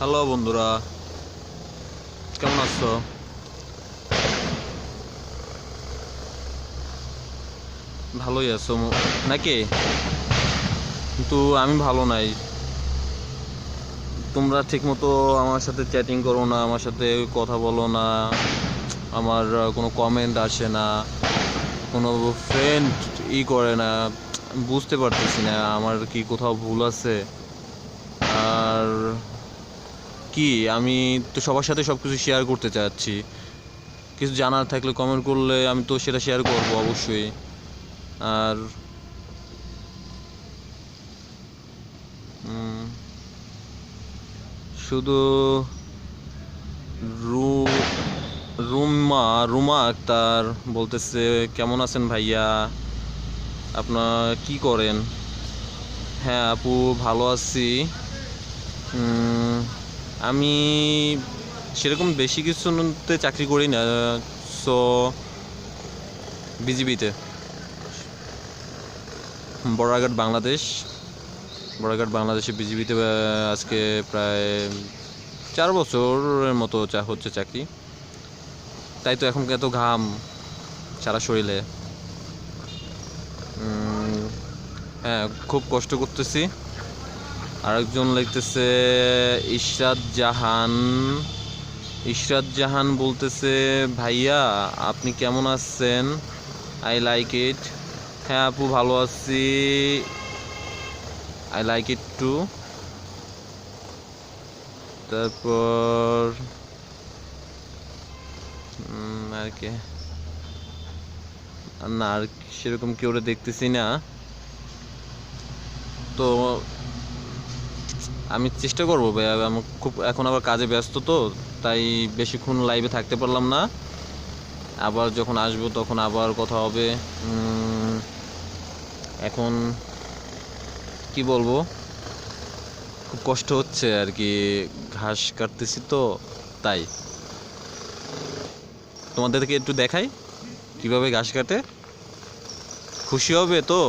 Hello বন্ধুরা, কেমন আছো? ভালোই আছো নাকি? কিন্তু আমি ভালো নাই। তোমরা ঠিকমতো আমার সাথে চ্যাটিং করো না, আমার সাথে কথা বলো না, আমার কোনো কমেন্ট আসে না, কোনো ফ্রেন্ড ই করে না, বুঝতে পারতেছি না আমার কি কোথাও ভুল আছে। আর কি? আমি তো সবার সাথে সব কিছু শেয়ার করতে চাচ্ছি। কিছু জানার থাকলে কমেন্ট করলে আমি তো সেটা শেয়ার করব অবশ্যই। আর শুধু রু, রুমা রুমা আক্তার বলতেছে, কেমন আছেন ভাইয়া? আপনার কি করেন? হ্যাঁ আপু, ভালো আছি। আমি সেরকম বেশি কিছুতে চাকরি করি না সো বিজিবিতে বড়াঘাট বাংলাদেশ। বড়াঘাট বাংলাদেশে বিজিবিতে আজকে প্রায় চার বছরের মতো চা, হচ্ছে চাকরি। তাই তো এখন এত ঘাম সারা শরীরে। হ্যাঁ খুব কষ্ট করতেছি। আরেকজন লিখতেছে, ইশরাত জাহান। ইশরাত জাহান বলতেছে, ভাইয়া, আপনি কেমন আছেন? আই লাইক ইট হ্যাঁ আপু, ভালো আছি। আই লাইক ইট টু তারপর আর কি? না, আর সেরকম কেউ দেখতেছি না। তো আমি চেষ্টা করব ভাই আমি খুব এখন আবার কাজে ব্যস্ত তো, তাই বেশিক্ষণ লাইভে থাকতে পারলাম না। আবার যখন আসব তখন আবার কথা হবে। এখন কি বলব? খুব কষ্ট হচ্ছে আর কি, ঘাস কাটতেছি তো, তাই। তোমাদেরকে একটু দেখাই, কীভাবে ঘাস কাটে। খুশি হবে তো,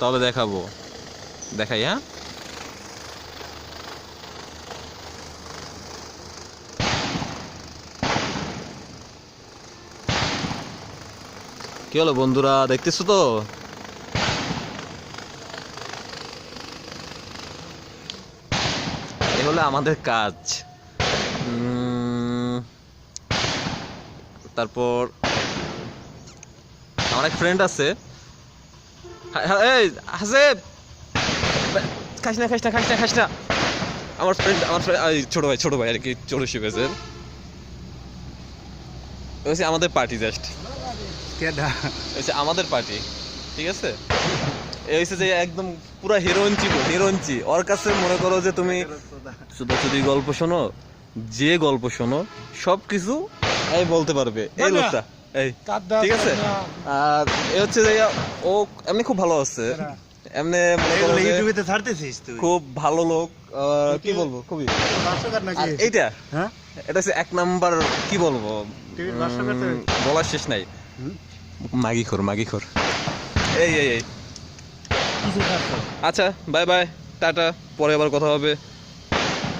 তাহলে দেখাবো। দেখাই হ্যাঁ? কি হলো বন্ধুরা, দেখতেছো তো? এই হলো আমাদের কাজ। তারপর আমার এক ফ্রেন্ড আছে। এই খাস না খাস না খাস না আমার ফ্রেন্ড আমার ছোট ভাই ছোট ভাই আর কি, ছোট আমাদের পার্টি জাস্ট কেডা? হচ্ছে আমাদের পার্টি ঠিক আছে? এই হচ্ছে যে একদম পুরা হিরোইনচি হিরোইনচি ওর কাছে মনে করো যে তুমি গল্প শোনো যে গল্প শোনো সব কিছু এই বলতে পারবে এই না, না। লোকটা এই ঠিক আছে? আর এ হচ্ছে যে ও এমনি খুব ভালো আছে। এমনি মনে ইউটিউবে ছাড়তেছিস তুই? খুব ভালো লোক আহ, কি বলব খুবই। এইটা? হ্যাঁ? এটা হচ্ছে এক নাম্বার কি বলব বলার শেষ নাই? মাগি খোর মাগি খোর এই। এই এই আচ্ছা বাই বাই টাটা পরে আবার কথা হবে।